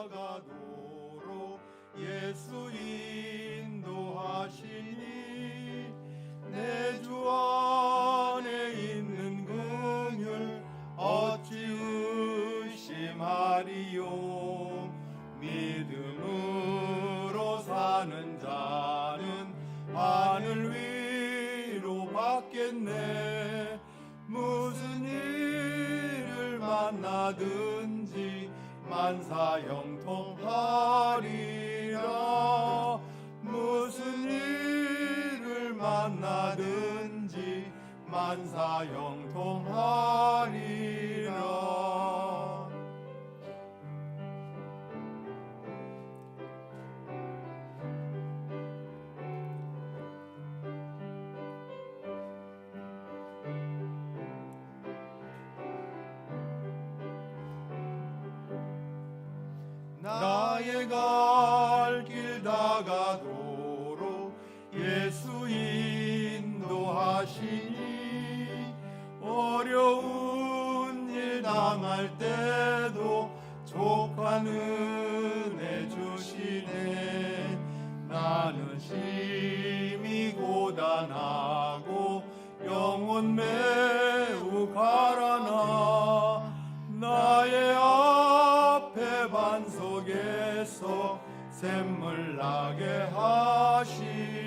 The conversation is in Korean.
나아가도록 예수 인도하시니 내 주 안에 있는 긍휼 어찌 의심하리요? 믿음으로 사는 자는 하늘 위로 받겠네. 무슨 일을 만나든 만사 형통하리라. 무슨 일을 만나든지 만사 형통하리라. 나의 갈길 다가도록 예수 인도하시니 어려운 일 당할 때도 족한 은혜 주시네. 나는 심히 고단하고 영혼 매우 가라나 나의 앞에 반석에 서 샘물 나게 나의